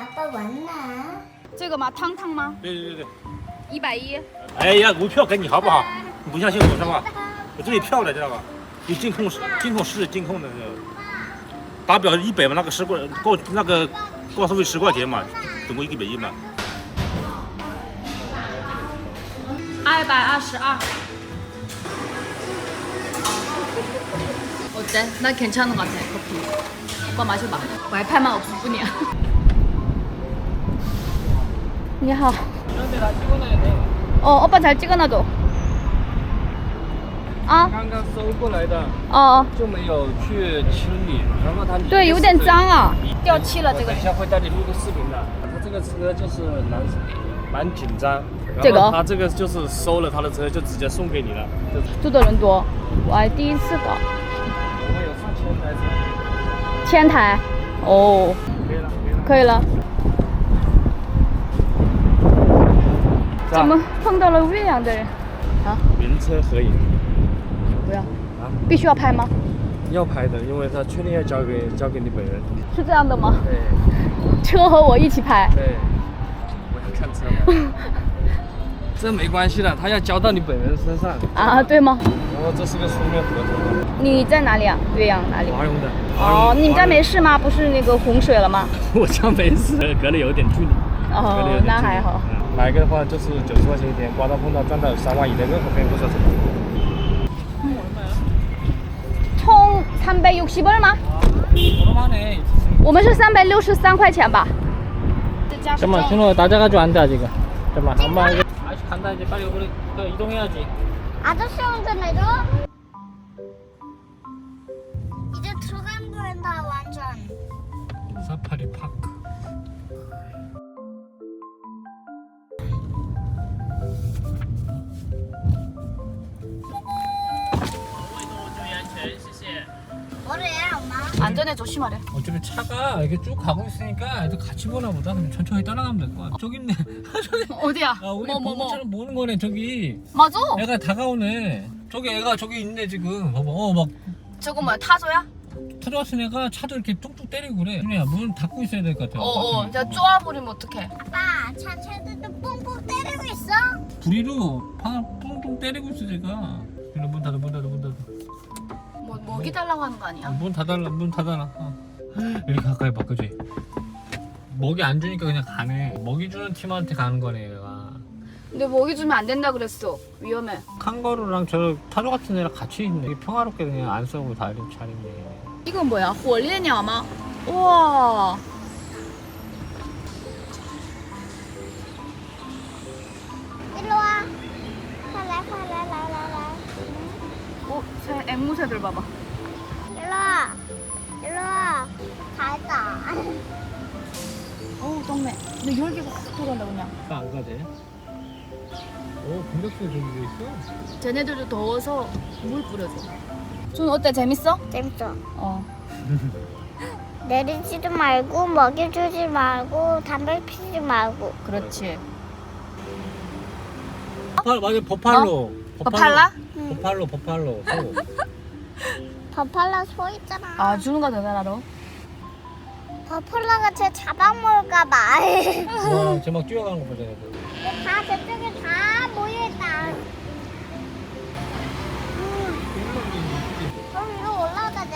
아빠 왔나? 这个吗？汤汤吗？对对对对。一百一。哎呀，我票给你好不好？你不相信我是吧？我这里票的知道吧？有监控，监控室监控的那个，打表一百嘛，那个十块高那个高速费十块钱嘛，总共一百一嘛。二百二十二. 어때? 나 괜찮은 것 같아 커피. 오빠 마셔봐. 와이파이만 없을 뿐이야. 你好. 어, 오빠 잘 찍어놔줘. 아, 刚刚收过来的 어, 어. 就没有去清理，然后他对，有点脏啊，掉漆了这个我等一。下会带你录个视频的。他这个车就是蛮蛮紧张，然后这个他这个就是收了他的车就直接送给你了，就住的人多，我还第一次搞。我们有上千台车，千台，哦，可以了，可以了。可以了。 怎么碰到了岳阳的人？啊，名车合影不要，啊？必须要拍吗？要拍的，因为他确定要交给交给你本人。是这样的吗？对车和我一起拍。对，我要看车了。这没关系的，他要交到你本人身上。啊，对吗？然后这是个书面合同，你在哪里啊？岳阳哪里？华容的。哦，你们家没事？吗？不是那个洪水了吗？我家没事，隔得有点距离。哦点，距离那还好。嗯 买一个的话就是九十块钱一天，刮到碰到赚到三万以内任何费用不收钱。 총 360원吗？ 오랜만에 我们是363块钱吧？ 잠깐만 준호 낮아가지고 앉아 지금 잠깐만 엄마 이제 아저씨 간다 이제 빨리 우리 그 이동해야지 아저씨 운전해줘. 이제 들어간 거다 완전. 사파리 파크 안전에 조심하래. 어차피 차가 이렇게 쭉 가고 있으니까 애들 같이 보나 보다 그럼 천천히 따라가면 될 거야 저기 있네 저기 어디야? 아 우리 뭐 뭐 뭐. 보고처럼 보는 거네 저기 맞아. 애가 다가오네 저기 애가 저기 있네 지금 봐봐 어 막 저거 뭐야? 타조야? 들어왔은 애가 차도 이렇게 뚝뚝 때리고 그래 준이야 문 닫고 있어야 될 것 같아 어어. 이제 쪼아버리면 어떡해? 아빠, 차 채들도 뽕뽕 때리고 있어? 부리로 파 뿡뿡 때리고 있어 제가 문 닫아 문 닫아 문 닫아 뭐 먹이 달라고 하는 거 아니야? 문 닫아라 문 닫아라 어. 이렇게 가까이 바꿔줘 먹이 안 주니까 그냥 가네 먹이 주는 팀한테 가는 거네 얘가 근데 먹이 주면 안 된다 그랬어. 위험해. 칸가루랑 저 타조 같은 애랑 같이 있네 되게 평화롭게 그냥 안 싸고 다 이렇게 잘 있네 이건 뭐야? 火烈鸟吗? 우와. 이리 와. 빨리, 빨리, 빨리, 빨리. 어, 새 앵무새들 봐봐. 가자. 어우, 똥매. 근데 열기가 확 돌아온다 그냥. 안 가대 오 공격수 준비돼 있어 쟤네들도 더워서 물 뿌려줘. 준 어때? 재밌어? 재밌어. 어. 내리지도 말고 먹여주지 말고 담배 피지 말고 그렇지. 버팔 맞아 버팔로 버팔라? 버팔로 버팔로 소. 버팔라 소 있잖아. 아, 준우가 나로? 버팔라가 쟤 잡아먹을까 봐. 와, 쟤막 뛰어가는 거 보자 얘들 다 저쪽에 다 모여있다. 그럼 위로 올라오자 돼.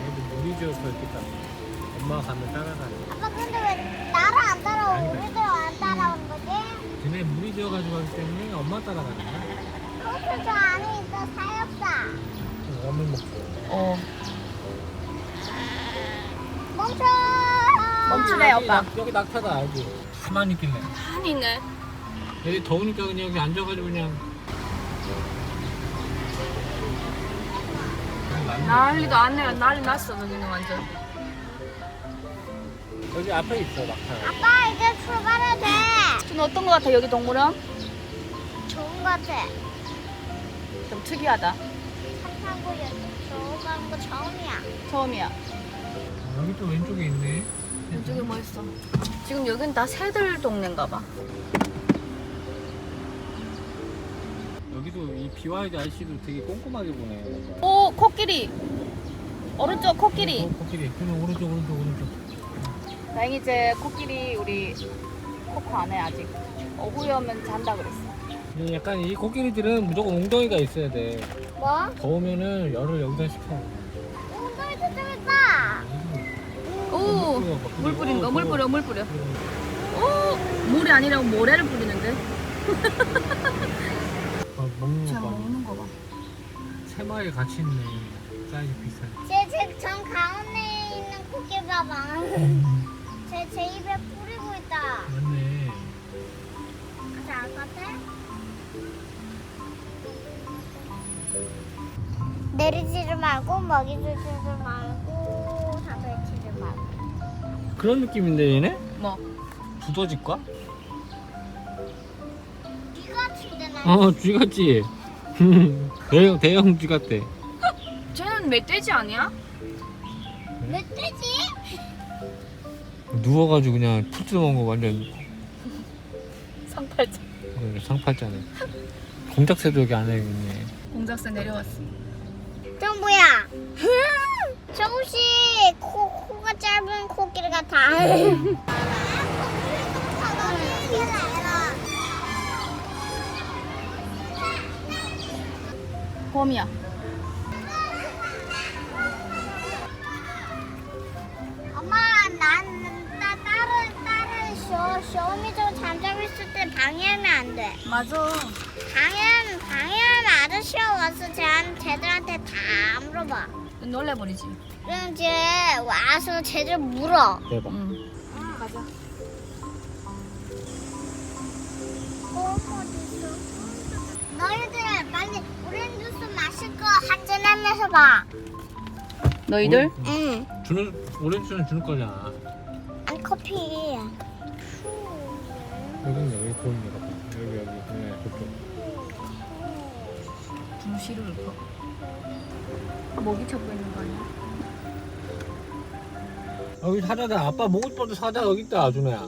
얘들 물이 지어서 있겠다 엄마가 가면 따라가네 아빠 근데 왜 나를 안 따라오고 우리들 안 따라오는 거지? 쟤네 물이 지어가지고 하기 때문에 엄마 따라가는 거야 호수 저 안에 있어 사육사. 라면 먹고 어. 멈춰. 멈추래, 여기 오빠. 낙- 여기 낙타다 여기 가만히 있길래 한이 있네. 얘들 더우니까 그냥 여기 앉아가지고 그냥 난리도 안 내. 난리 났어, 저기는 완전. 여기 앞에 있어 낙타 아빠 이제 출발해도 돼. 준 어떤 거 같아, 여기 동물원? 좋은 거 같아. 좀 특이하다. 여기 들어가는 거 처음이야. 처음이야. 여기 또 왼쪽에 있네 이쪽에 뭐 있어? 지금 여긴 다 새들 동네인가 봐. 여기도 이 비와이드 아저씨도 되게 꼼꼼하게 보네 오, 코끼리. 오른쪽 코끼리. 어, 코끼리 그냥 오른쪽 오른쪽 오른쪽 다행히 이제 코끼리 우리 코코 안에 아직 오후에 오면 잔다 그랬어. 근데 약간 이 코끼리들은 무조건 웅덩이가 있어야 돼. 뭐? 더우면은 열을 여기다 식혀. 엉덩이 있다. 오, 물 뿌리는 거, 물 뿌려, 물 뿌려. 오, 물이 아니라 모래를 뿌리는데. 아, 먹는 잘거 봐. 먹는 거 봐. 세 마리 같이 있네. 사이즈 비슷하게. 제제 전 가운데 있는 코끼리 봐봐. 제 제 입에 뿌리고 있다. 맞네. 아직 안 같아? 내리지를 말고 먹이주지를 말고. 그런 느낌인데 얘네? 뭐? 두더지과? 네가 친데나? 어, 쥐 같지? 대형, 대형 쥐 같대. 쟤는 멧돼지 아니야? 멧돼지? 누워가지고 그냥 풀 뜯어먹은 거 완전 상팔자. 그 상팔자네. 공작새도 여기 안에 있네. 공작새 내려왔어. 정부야. 조금씩 코 코가 짧은 코끼리 같아. 봄이야. 엄마, 난, 나 다른, 다른 쇼, 쇼미더 잠자고 있을 때 방해하면 안 돼. 맞아. 방해하면, 방해하면 아저씨가 와서 쟤한, 쟤들한테 다 물어봐. 놀래버리지. 그럼 쟤 와서 쟤들 물어. 대박. 응. 가자. 너희들 빨리 오렌지 주스 마실 거 한잔하면서 봐. 너희들? 어, 응. 주는 오렌지는 주는 거잖아. 아니, 커피. 여기 있네, 여기 봐봐. 여기 여기. 네, 저쪽. 분실을 먹이 찾고 있는 거 아니야? 여기 사자다. 아빠 먹고 싶어도 사자 여기 있다, 준호야.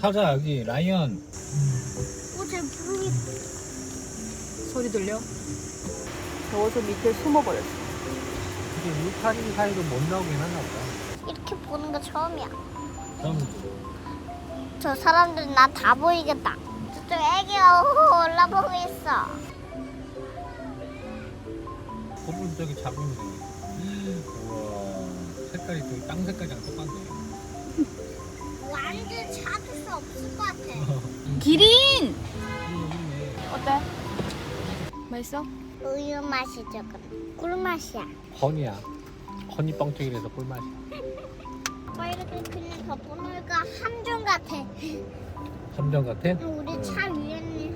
사자 여기 라이언. 어, 쟤 부르기. 소리 들려? 더워서 밑에 숨어버렸어. 이게 울타리 사이로 못 나오긴 하나 보다. 이렇게 보는 거 처음이야. 그럼 저 사람들 나 다 보이겠다. 저쪽 애기가 올라보고 있어. 거북이 저기 잡으면 돼. 우와, 색깔이 또 땅 색깔이랑 똑같네. 완전 찾을 수 없을 것 같아. 기린! 어때? 맛있어? 우유 맛이죠, 그럼. 꿀 맛이야. 건이야. 건이 뻥튀기라서 꿀맛이야. 뭐 이렇게 그냥 덮어놓으니까 함정 같아. 함정 같아? 우리 차 위에 있는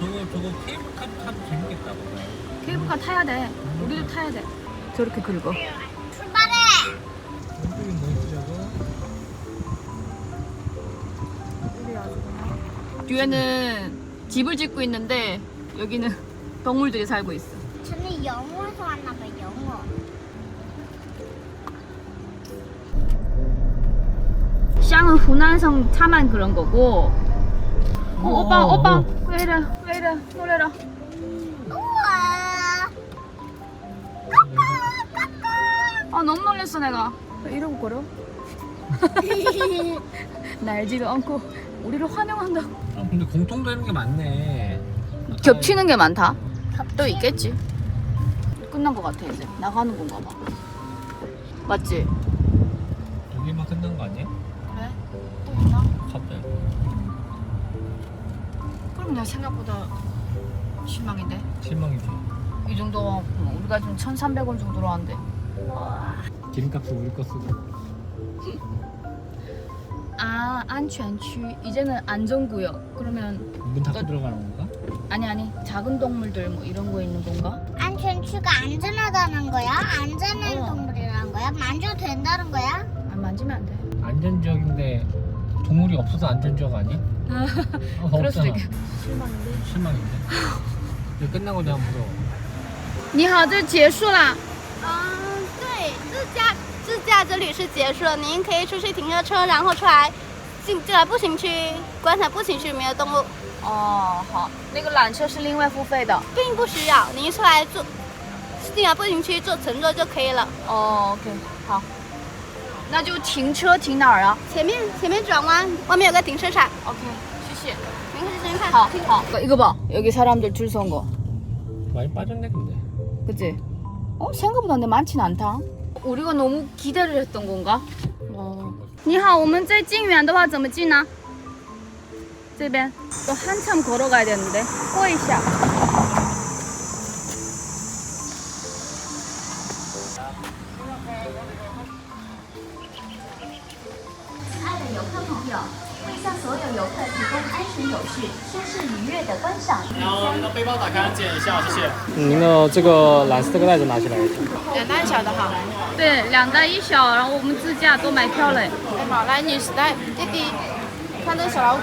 저거 저거 케이블카도 타도 재밌겠다 보다. 케이블카 타야 돼. 우리도 타야 돼. 저렇게 긁어. 출발해! 왼쪽이 뭐지 저거? 뒤에는 집을 짓고 있는데 여기는 동물들이 살고 있어. 저는 영어에서 왔나봐, 영어. 샹은 후난성 차만 그런 거고. 어, 오빠, 어, 오빠, 이래, 왜 이래, 놀래라. 우와! 아, 너무 놀랬어, 내가. 왜 이러고 걸어? 날지도 않고 우리를 환영한다고. 아 근데 공통되는 게 많네. 겹치는 게 많다. 또 있겠지. 끝난 것 같아, 이제. 나가는 건가 봐. 맞지? 여기만 끝난 거 아니야? 내가 생각보다 실망인데? 실망이지. 이 정도 우리가 지금 1,300원 정도로 하는데. 기름값을 우리 거 쓰고. 아, 안전区. 이제는 안전구역. 그러면 문 닫고 너- 들어가는 건가? 아니 아니 작은 동물들 뭐 이런 거 있는 건가? 안전추가 안전하다는 거야? 안전한 어. 동물이라는 거야? 만져도 된다는 거야? 안 만지면 안 돼. 안전지역인데 동물이 없어서 안전지역 아니? 어, 그럴 수도 없잖아. 있겠. 실망인데. 실망인데. 이거 끝난 거냐 물어. 你好，这结束啦。嗯，对，自驾自驾之旅是结束了，您可以出去停个车，然后出来进进来步行区观察步行区里面的动物， 哦，好，那个缆车是另外付费的。并不需要，你一出来坐，进了步行区坐乘坐就可以了。哦，OK，好。 那就停车停哪儿啊前面前面转弯，外面有个停车场， ？OK，谢谢。您可以先看。 다, 다. 이거 봐. 여기 사람들 줄 선 거. 많이 빠졌네 근데 그치? 어? 생각보다 근데 많진 않다. 우리가 너무 기대를 했던 건가? 어. 你好,我们在进园的话怎么进呢?这边. 또 한참 걸어가야 되는데. 过一下. 的观赏。然后您的背包打开检一下谢谢您的这个蓝色这个袋子拿起来一下两大小的好，对,两大一小,然后我们自驾都买票嘞.哎好，来女士来弟弟，看这个小老虎。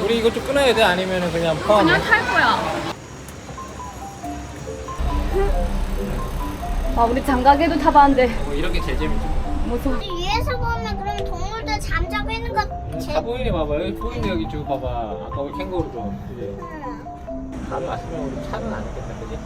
우리 이거 좀 끊어야 돼 아니면 그냥 포함해? 그냥 탈 거야. 아, 우리 장가게도 타봤는데 뭐 이런 게 제일 재밌죠 무슨 위에서 보면 그럼 동물들 잠자고 있는 거 다 제... 보이네 봐봐 여기 보이네 여기 저거 봐봐 아까 우리 캥거루도 그지? 응. 다 왔으면 우리 차는 안 했겠다 그지?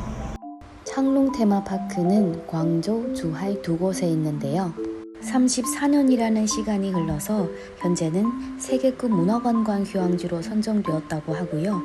창롱 테마파크는 광저우, 주하이 두 곳에 있는데요. 34년이라는 시간이 흘러서 현재는 세계급 문화관광 휴양지로 선정되었다고 하고요.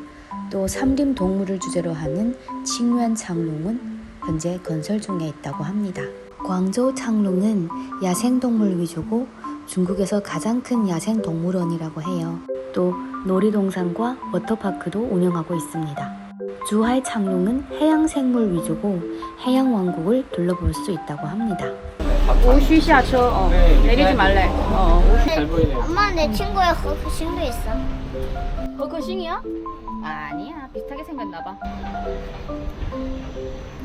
또 삼림 동물을 주제로 하는 칭유안 창롱은 현재 건설 중에 있다고 합니다. 광저우 창롱은 야생동물 위주고 중국에서 가장 큰 야생동물원이라고 해요. 또 놀이동산과 워터파크도 운영하고 있습니다. 주하이 창롱은 해양생물 위주고 해양왕국을 둘러볼 수 있다고 합니다. 5시 샤쳐 어. 네, 내리지 말래 어, 어 5시 잘 보이네. 엄마 내 친구의 허크싱도 그 있어. 어, 버커싱이야? 아니야 비슷하게 생겼나봐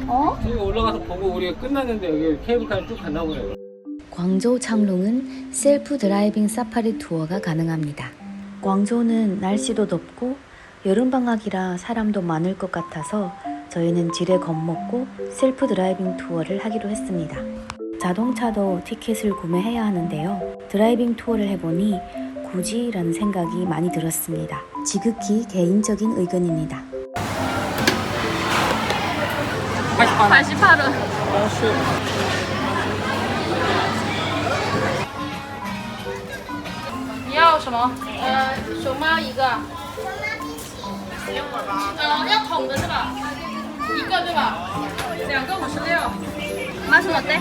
어? 저희가 올라가서 보고 우리가 끝났는데 여기 케이블카를 쭉 갔나 보네. 광저우 창롱은 셀프 드라이빙 사파리 투어가 가능합니다. 광저우는 날씨도 덥고 여름 방학이라 사람도 많을 것 같아서 저희는 지레 겁먹고 셀프 드라이빙 투어를 하기로 했습니다. 자동차도 티켓을 구매해야 하는데요. 드라이빙 투어를 해보니 굳이라는 생각이 많이 들었습니다. 지극히 개인적인 의견입니다. 88원. 你要什么？呃，熊猫一个。呃，要桶的是吧？一个对吧？两个五十六。맛은 어때?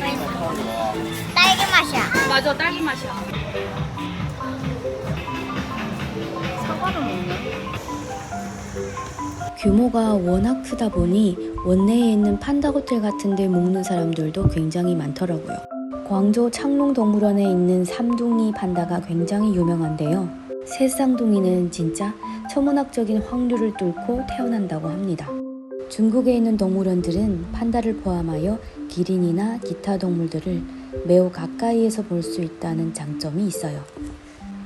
딸기 맛이야. 맞아, 딸기 맛이야. 사과를 먹네. 규모가 워낙 크다 보니 원내에 있는 판다 호텔 같은 데 묵는 사람들도 굉장히 많더라고요. 광저우 창롱동물원에 있는 삼둥이 판다가 굉장히 유명한데요. 새 쌍둥이는 진짜 천문학적인 확률을 뚫고 태어난다고 합니다. 중국에 있는 동물원들은 판다를 포함하여 기린이나 기타 동물들을 매우 가까이에서 볼 수 있다는 장점이 있어요.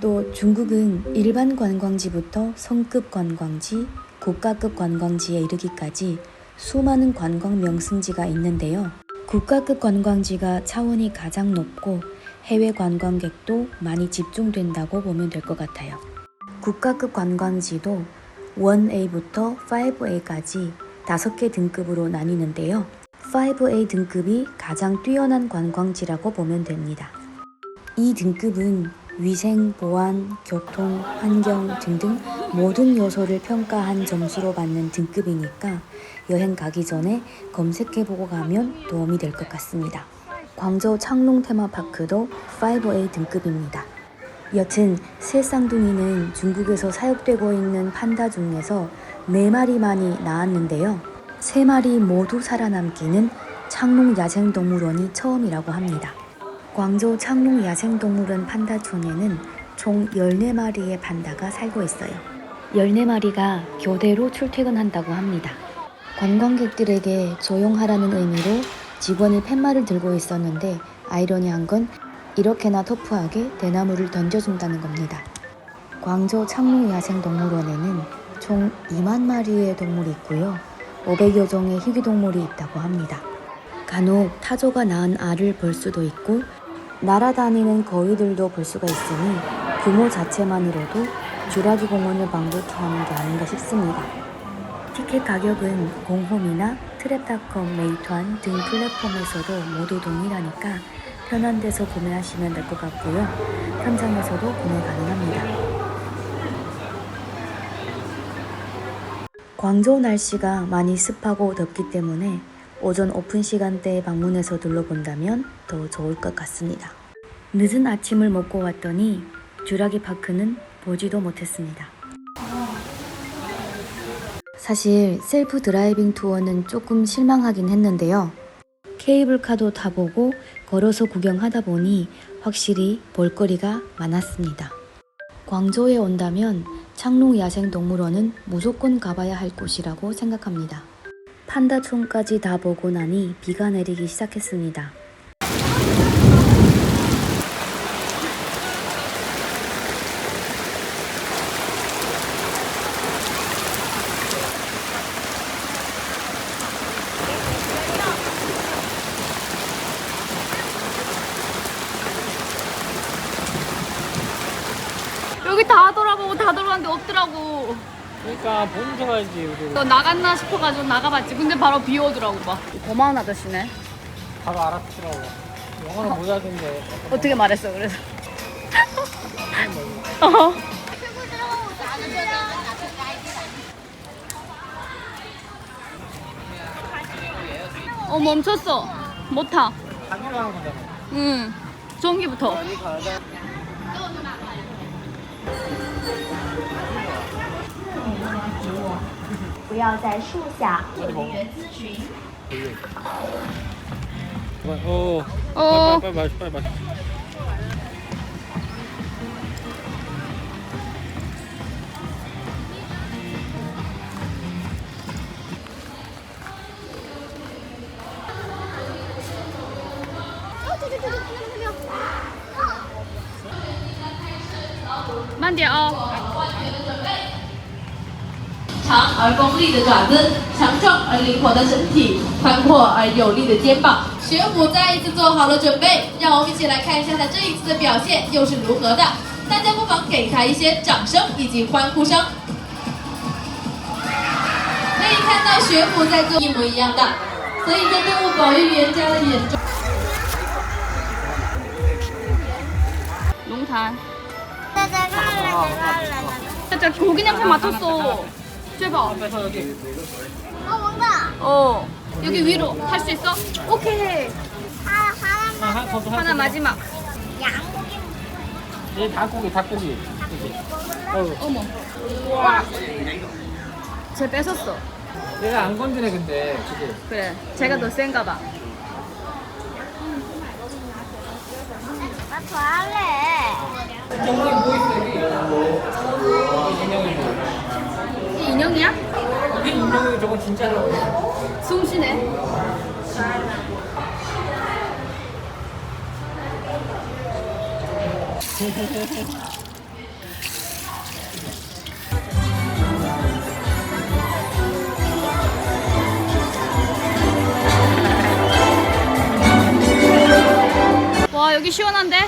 또 중국은 일반 관광지부터 성급 관광지, 국가급 관광지에 이르기까지 수많은 관광 명승지가 있는데요. 국가급 관광지가 차원이 가장 높고 해외 관광객도 많이 집중된다고 보면 될 것 같아요. 국가급 관광지도 1A부터 5A까지 5개 등급으로 나뉘는데요. 5A 등급이 가장 뛰어난 관광지라고 보면 됩니다. 이 등급은 위생, 보안, 교통, 환경 등등 모든 요소를 평가한 점수로 받는 등급이니까 여행 가기 전에 검색해보고 가면 도움이 될 것 같습니다. 광저우 창롱 테마파크도 5A 등급입니다. 여튼 새 쌍둥이는 중국에서 사육되고 있는 판다 중에서 4마리만이 나왔는데요. 3마리 모두 살아남기는 창롱 야생동물원이 처음이라고 합니다. 광저우 창롱 야생동물원 판다촌에는 총 14마리의 판다가 살고 있어요. 14마리가 교대로 출퇴근한다고 합니다. 관광객들에게 조용하라는 의미로 직원이 팻말을 들고 있었는데 아이러니한 건 이렇게나 터프하게 대나무를 던져준다는 겁니다. 광저우 창롱 야생동물원에는 총 2만 마리의 동물이 있고요. 500여 종의 희귀동물이 있다고 합니다. 간혹 타조가 낳은 알을 볼 수도 있고 날아다니는 거위들도 볼 수가 있으니 규모 자체만으로도 쥬라기 공원을 방불케 하는 게 아닌가 싶습니다. 티켓 가격은 공홈이나 트랩닷컴, 메이트완 등 플랫폼에서도 모두 동일하니까 편한 데서 구매하시면 될 것 같고요. 현장에서도 구매 가능합니다. 광저우 날씨가 많이 습하고 덥기 때문에 오전 오픈 시간대에 방문해서 둘러본다면 더 좋을 것 같습니다. 늦은 아침을 먹고 왔더니 쥬라기 파크는 보지도 못했습니다. 사실 셀프 드라이빙 투어는 조금 실망하긴 했는데요. 케이블카도 타보고 걸어서 구경하다 보니 확실히 볼거리가 많았습니다. 광저우에 온다면 창롱 야생동물원은 무조건 가봐야 할 곳이라고 생각합니다. 판다촌까지 다 보고 나니 비가 내리기 시작했습니다. 여기 다 돌아보고 다 돌아봤는데 없더라고. 그러니까 가야지 우리. 너 나갔나 싶어가지고 나가봤지. 근데 바로 비 오더라고 막. 고마운 아저씨네. 바로 알아듣더라고. 영어는 못하던데. 어떻게 말했어 그래서. 어. 어 멈췄어. 못 타. 가기로 하는 거잖아. 응. 가야 不要在树下和同园咨询。拜哦哦，拜拜拜拜拜拜。哦，对对对对，看到没有？慢点哦。长而锋利的爪子，强壮而灵活的身体，宽阔而有力的肩膀。学虎再一次做好了准备，让我们一起来看一下他这一次的表现又是如何的。大家不妨给他一些掌声以及欢呼声。可以看到学虎在做一模一样的，所以在动物保育员家的眼中。 龙潭。 나 내가 할래 내가 할래 나. 진짜 고기 냄새 맡았어. 제발. 여기 어 뭔가 어. 여기 위로 탈수 있어? 오케이. 하 하나만 하나 저도 하나 마지막. 양고기 얘 닭고기 닭고기. 먹을래? 어머. 와. 쟤 뺏었어. 얘가 안 건드네 근데 지금. 그래. 제가 더 센가 봐. 나더 할래. 저기 뭐 있어 여기? 인형이 뭐? 인형이야? 이게 인형이 저건 진짜로. 숨쉬네. 와 여기 시원한데?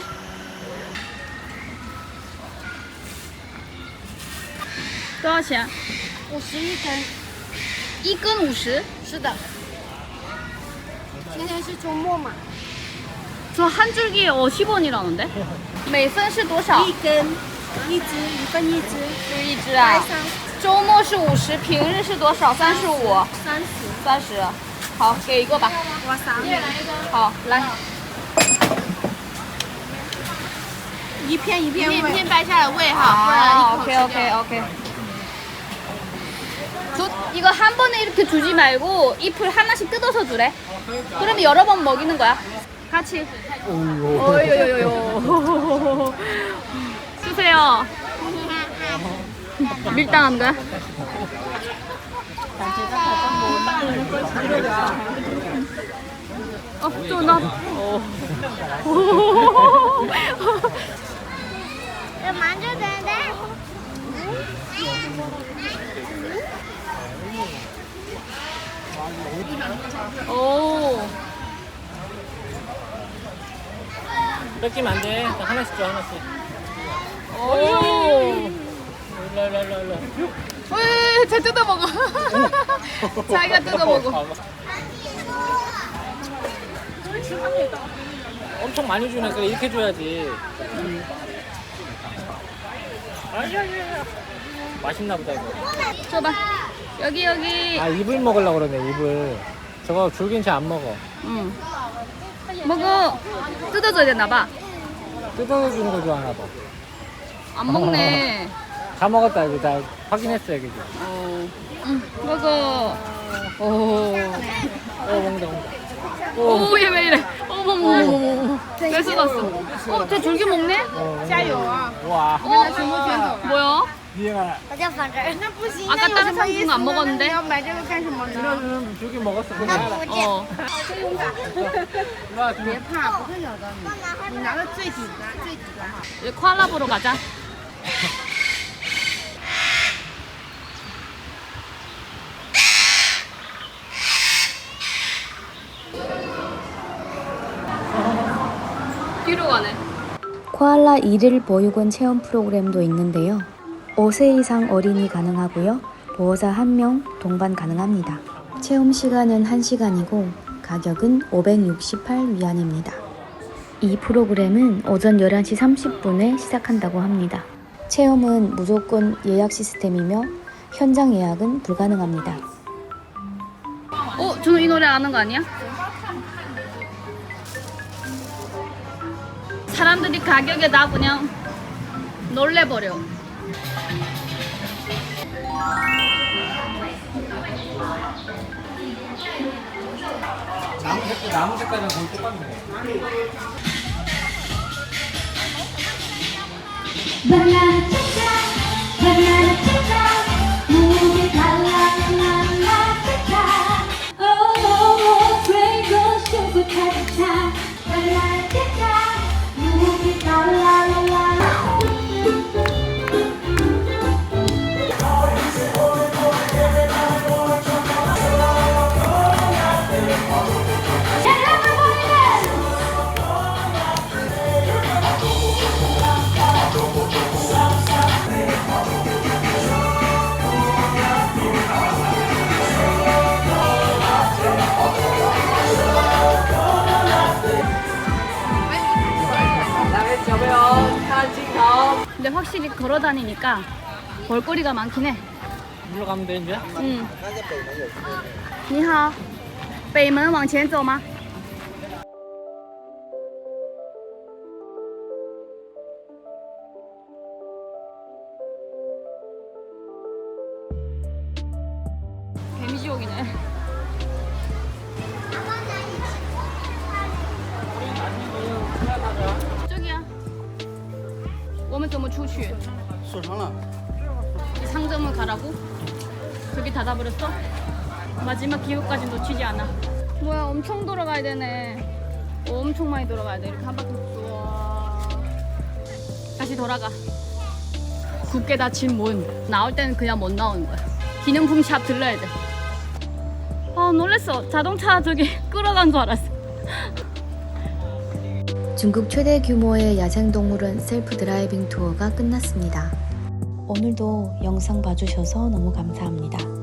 또 아시아. 五十一根。一根五十。是的。今天是周末嘛。 저 한 줄기에 50원이라는데? 每分是多少？一根，一只，一份一只，就一只啊。三周末是五十，平日是多少？三十五。三十。三十。好，给一个吧。我三个。好，来，一片一片片喂。片掰下来喂哈，不然一口 오 저, 이거 한 번에 이렇게 주지 말고 잎을 하나씩 뜯어서 주래. 그러면 여러 번 먹이는 거야. 같이. 어요요요요. 주세요. 밀당한 거야? 어, 또 나. 만져도 되는데? 오. 뺏기면 안 돼. 하나씩 줘, 하나씩. 오. 일로, 일로, 일로, 일로. 으, 쟤 뜯어 먹어. 자기가 뜯어 먹어. 봐봐. 엄청 많이 주네. 그래, 이렇게 줘야지. 아야야야. 맛있나 보다, 이거. 줘봐. 여기 여기. 아, 입을 먹으려고 그러네, 입을. 저거 줄긴 잘 안 먹어. 응. 먹어. 뜯어줘야 되나 봐. 뜯어주는 거 좋아하나 봐. 안 먹네. 다 먹었다, 이거 다 확인했어요, 그죠? 어. 응. 먹어. 오. 어, 먹는다, 먹는다. 오, 얘왜 이래? 어머머머머. 뺏어갔어. 어, 쟤 줄기 먹네? 와. 어? 뭐야? 我就放这儿。那不行 아까 다른 상품 안 먹었는데? 买这个干什么呢？ 이거는 줄기 먹었어, 那 그냥. 不见。 어. 일로 와, 줄기. 怕，不会咬到你。你拿到最底端，最底端哈。 이제 코알라 보러 가자. 뒤로 가네. 코알라 일일 보육원 체험 프로그램도 있는데요. 5세 이상 어린이 가능하고요. 보호자 1명 동반 가능합니다. 체험 시간은 1시간이고 가격은 568 위안입니다. 이 프로그램은 오전 11시 30분에 시작한다고 합니다. 체험은 무조건 예약 시스템이며 현장 예약은 불가능합니다. 어, 저는 이 노래 아는 거 아니야? 사람들이 가격에 다 그냥 놀래버려. 나무 색깔, 나무 색깔이랑 거의 똑같네. 근데 확실히 걸어 다니니까 볼거리가 많긴 해. 일로 가면 돼, 이제? 응. 你好，北门往前走吗？ 我们怎么出去?이 상점을 가라고? 저기 닫아버렸어? 마지막 기회까지 놓치지 않아. 뭐야, 엄청 돌아가야 되네. 엄청 많이 돌아가야 돼. 이렇게 한 바퀴 우와. 다시 돌아가. 굳게 닫힌 문. 나올 때는 그냥 못 나오는 거야. 기능품 샵 들러야 돼. 아, 놀랬어. 자동차 저기 끌어간 줄 알았어. 중국 최대 규모의 야생동물원 셀프 드라이빙 투어가 끝났습니다. 오늘도 영상 봐주셔서 너무 감사합니다.